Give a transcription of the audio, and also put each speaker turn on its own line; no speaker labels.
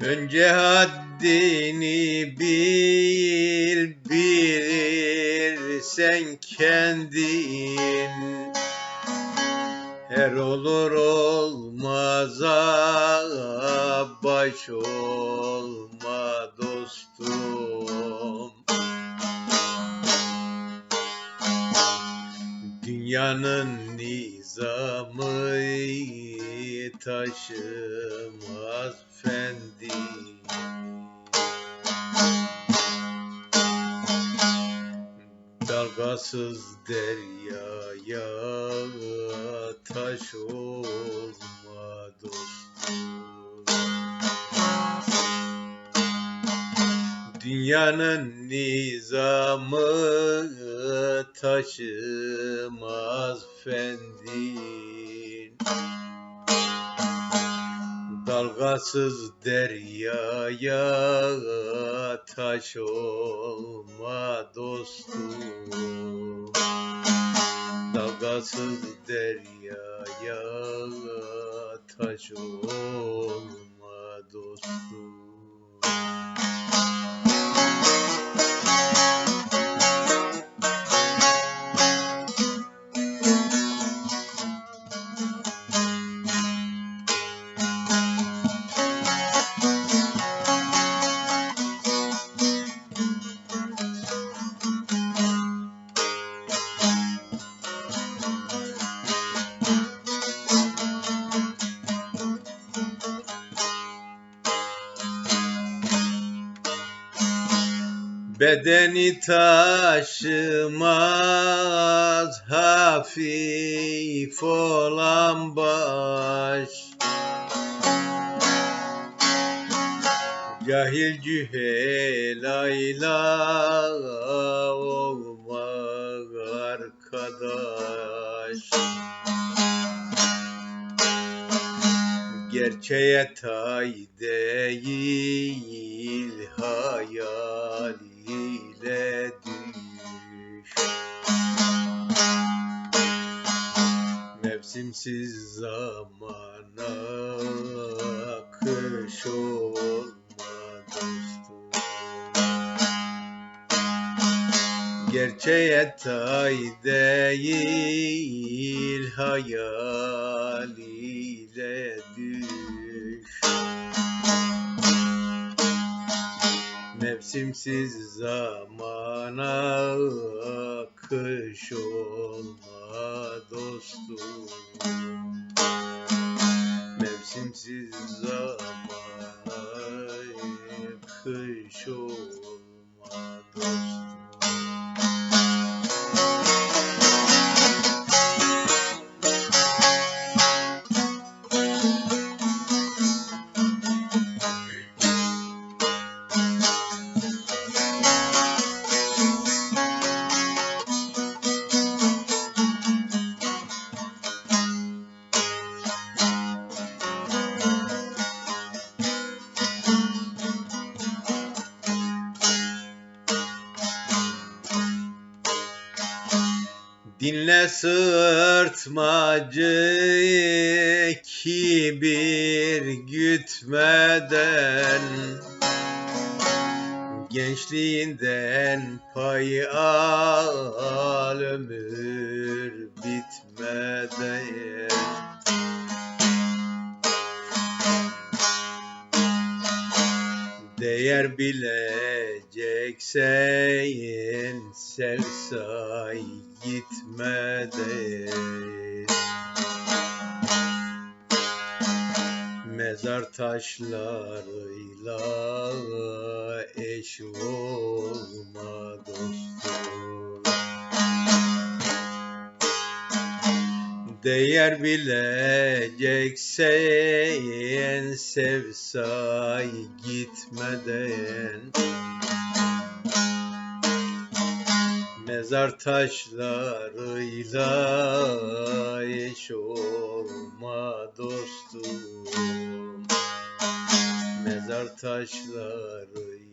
Önce haddini bil, bilirsen kendin. Her olur olmaza baş olma Dünyanın nizamı taşımaz fendi. Dalgasız deryaya taş olma Dünyanın nizamı taşımaz fendin. Dalgasız deryaya taş olma dostum. Dalgasız deryaya taş olma Bedeni taşımaz hafif olan baş. Cahil cühelayla olma arkadaş. Gerçeğe tay değil hayal Mevsimsiz zamana kış olma dostum Gerçeğe tay değil hayal ile düş Mevsimsiz zamana kış olma dostum. Mevsimsiz zamana kış olma Dinle sırtmacı kibir gütmeden. Gençliğinden pay al ömür bitmeden. Değer bileceksen sev say gitmeden Mezar taşlarıyla eş olma dostum. Değer bileceksen sev say gitmeden Mezar taşlarıyla eş olma dostum. Mezar taşlarıyla